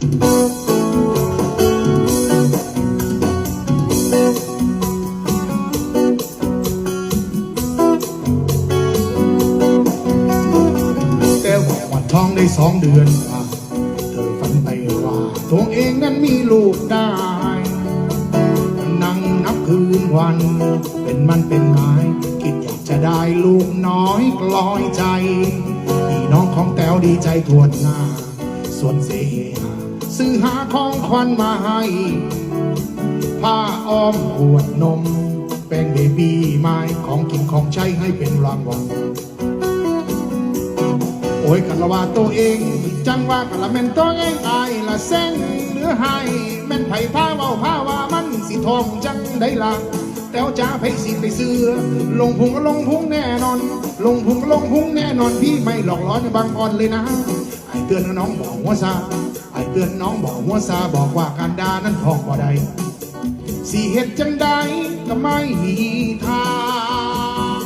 แต่ว่าท้องได้สองเดือนกว่าเธอฝันไปว่า ตัวเองนั้นมีลูกได้ นั่งนับคืนวัน เป็นมันเป็นไม้คิดอยากจะได้ลูกน้อยกลอยใจ พี่น้องของแต้วดีใจทวนหน้า ส่วนเสหา ซื้อหาของขวัญมาให้ผ้าอ้อมขวดนม แป้งเบบี้ไม้ของกินของใช้ให้เป็นรางวัลโอ้ยกันละว่าตัวเอง จังว่ากันละแม่นตัวเองอายละเส้นหรือให้แม่นไผ่ผ้าเว้าผ้าว่ามันสิทองจังได้ละแต่วจ้าไผสิไปซื้อ ลงพุงก็ลงพุงแน่นอน ลงพุงก็ลงพุงแน่นอนพี่ไม่หลอกล้อนบางอ่อนเลยนะไอเตือนน้องบอกหัวซา อเตือนน้องบอกหัวซาบอกว่าการดานั้นทองบ่ได้สิเฮ็ดจังใดก็ไม่มีทาง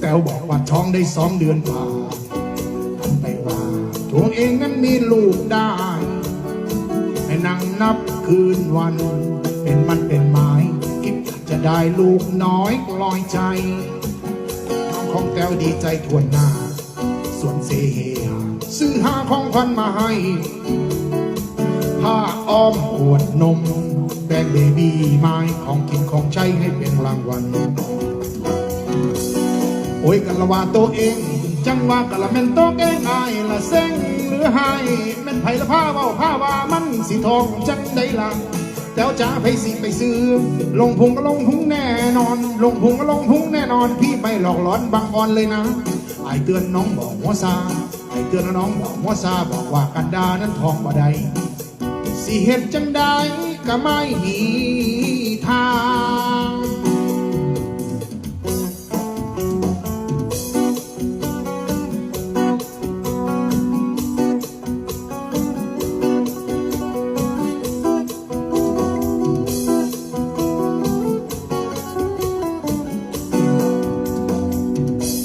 แต้วบอกว่าท้องได้สองเดือนกว่าทำไปว่า ตัวเองนั้นมีลูกได้ให้นั่งนับคืนวัน เป็นมันเป็นไม้คิดจะได้ลูกน้อยกลอยใจน้องของแต้วดีใจทวนหน้า ส่วนเสเฮหาซื้อหาของขวัญมาให้ผ้าอ้อมขวดนมแบงเบบี้ไม้ของกินของใช้ให้เป็นรางวัลโอ้ยกันละว่าตัวเอง จังว่ากันละแม่นโตัวเองอายละเส้งหรือให้แม่นไผ่ละผ้าเว่าผ้าว่ามันสีทองจังได้ละแต่วจ้าไผสิไปซื้อ ลงพุงก็ลงพุงแน่นอน ลงพุงก็ลงพุงแน่นอน พี่ไม่หลอกหลอนบางออนเลยนะไอเตือนน้องบอกหัวซาไอเตือนน้องบอกหัวซาบอกว่ากันดานั้นทองบ่ได้สิเฮ็ดจังได้ก็ไม่มี